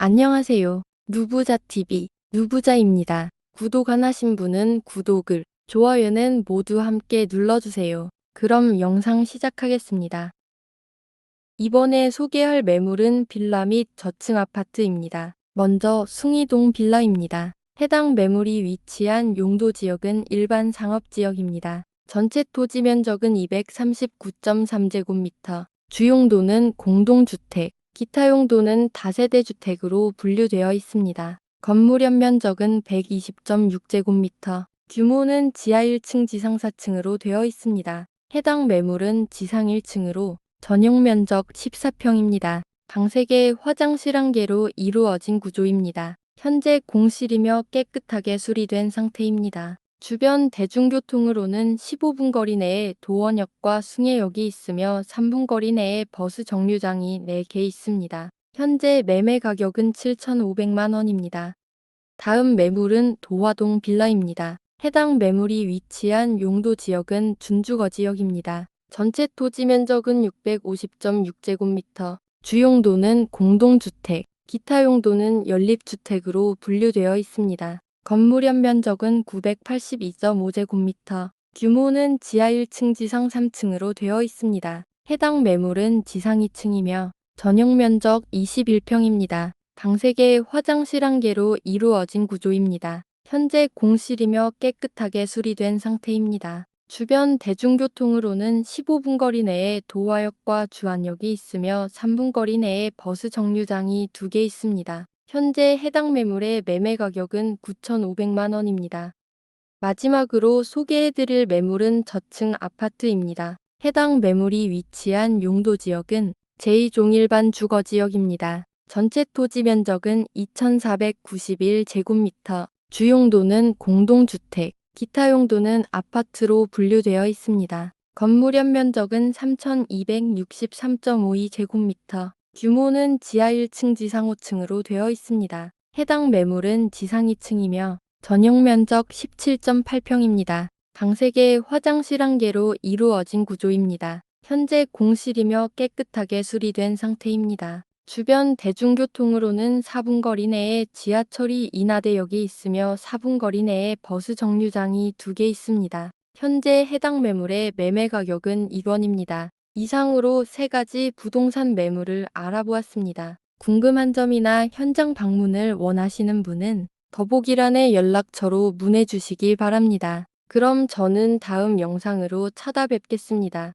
안녕하세요. 누부자TV 누부자입니다. 구독 안 하신 분은 구독을, 좋아요는 모두 함께 눌러주세요. 그럼 영상 시작하겠습니다. 이번에 소개할 매물은 빌라 및 저층 아파트입니다. 먼저 숭이동 빌라입니다. 해당 매물이 위치한 용도 지역은 일반 상업지역입니다. 전체 토지 면적은 239.3제곱미터, 주용도는 공동주택, 기타 용도는 다세대 주택으로 분류되어 있습니다. 건물 연면적은 120.6제곱미터, 규모는 지하 1층 지상 4층으로 되어 있습니다. 해당 매물은 지상 1층으로 전용 면적 14평입니다. 방 3개, 화장실 1개로 이루어진 구조입니다. 현재 공실이며 깨끗하게 수리된 상태입니다. 주변 대중교통으로는 15분 거리 내에 도원역과 숭례역이 있으며 3분 거리 내에 버스 정류장이 4개 있습니다. 현재 매매 가격은 7,500만 원입니다. 다음 매물은 도화동 빌라입니다. 해당 매물이 위치한 용도 지역은 준주거 지역입니다. 전체 토지 면적은 650.6제곱미터, 주용도는 공동주택, 기타 용도는 연립주택으로 분류되어 있습니다. 건물 연면적은 982.5제곱미터, 규모는 지하 1층 지상 3층으로 되어 있습니다. 해당 매물은 지상 2층이며 전용 면적 21평입니다. 방 3개, 화장실 1개로 이루어진 구조입니다. 현재 공실이며 깨끗하게 수리된 상태입니다. 주변 대중교통으로는 15분 거리 내에 도화역과 주안역이 있으며 3분 거리 내에 버스 정류장이 2개 있습니다. 현재 해당 매물의 매매 가격은 9,500만 원입니다. 마지막으로 소개해드릴 매물은 저층 아파트입니다. 해당 매물이 위치한 용도 지역은 제2종일반 주거지역입니다. 전체 토지 면적은 2,491제곱미터, 주용도는 공동주택, 기타 용도는 아파트로 분류되어 있습니다. 건물 연면적은 3,263.52제곱미터, 규모는 지하 1층 지상 5층으로 되어 있습니다. 해당 매물은 지상 2층이며 전용 면적 17.8평입니다. 방 3개, 화장실 1개로 이루어진 구조입니다. 현재 공실이며 깨끗하게 수리된 상태입니다. 주변 대중교통으로는 4분 거리 내에 지하철이 인하대역이 있으며 4분 거리 내에 버스 정류장이 2개 있습니다. 현재 해당 매물의 매매 가격은 2원입니다. 이상으로 세 가지 부동산 매물을 알아보았습니다. 궁금한 점이나 현장 방문을 원하시는 분은 더보기란의 연락처로 문의 주시기 바랍니다. 그럼 저는 다음 영상으로 찾아뵙겠습니다.